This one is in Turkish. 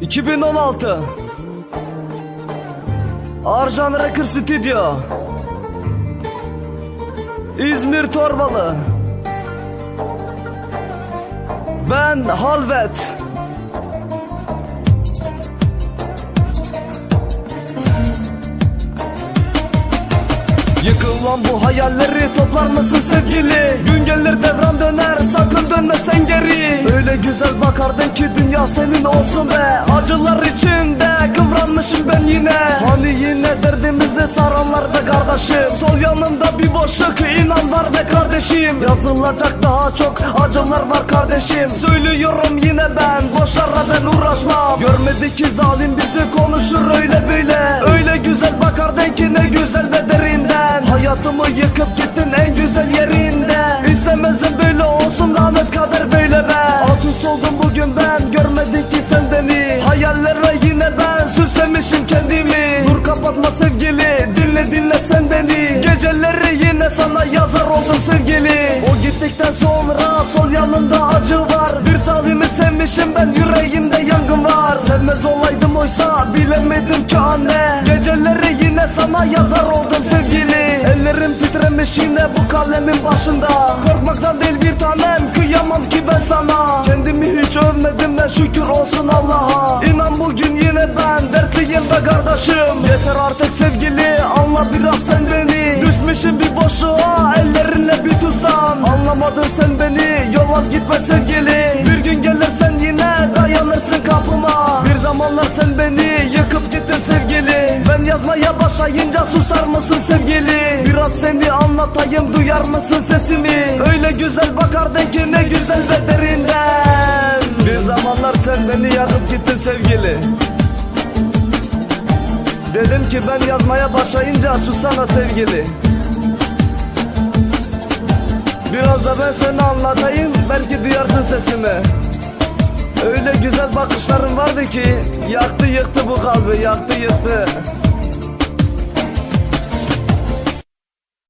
2016 Arjan Record Studio. İzmir Torbalı. Ben Halvet. Yıkılan bu hayalleri toplar mısın sevgili? Güzel bakardın ki dünya senin olsun be. Acılar içinde kıvranmışım ben yine. Hani yine derdimizi saranlar be kardeşim. Sol yanımda bir boşluk inan var be kardeşim. Yazılacak daha çok acılar var kardeşim. Söylüyorum yine ben boşlara ben uğraşmam. Görmedi ki zalim bizi konuşur öyle böyle. Öyle güzel bakardın ki ne güzel be derinden Hayatımı yıkıp gittin en güzel yerinde İstemezdim böyle olsun lanet oldum bugün ben. Görmedin ki sen beni. Hayallere yine ben süslemişim kendimi. Dur kapatma sevgili dinle dinle sen beni. Geceleri yine sana yazar oldum sevgili. O gittikten sonra sol yanımda acı var. Bir salimi sevmişim ben yüreğimde yangın var. Sevmez olaydım oysa bilemedim ki anne. Geceleri yine sana yazar oldum sevgili. Ellerim titremiş yine bu kalemin başında. Korkmaktan değil bir kıyamam ki ben sana. Kendimi hiç övmedim ben şükür olsun Allah'a. İnan bugün yine ben dertliyim be kardeşim. Yeter artık sevgili anla biraz sen beni. Düşmüşüm bir boşluğa ellerinle bir tutsan Anlamadın sen beni yol al gitme sevgili. Bir gün gelirsen yine dayanırsın kapıma. Bir zamanlar sen beni yıkıp gittin sevgili yazmaya başlayınca susar mısın sevgili? Biraz seni anlatayım duyar mısın sesimi? Öyle güzel bakardın ki ne güzel ve derinden. Bir zamanlar sen beni yakıp gittin sevgili. Dedim ki ben yazmaya başlayınca sussana sevgili. Biraz da ben seni anlatayım belki duyarsın sesimi. Öyle güzel bakışların vardı ki Yaktı yıktı bu kalbi yaktı yıktı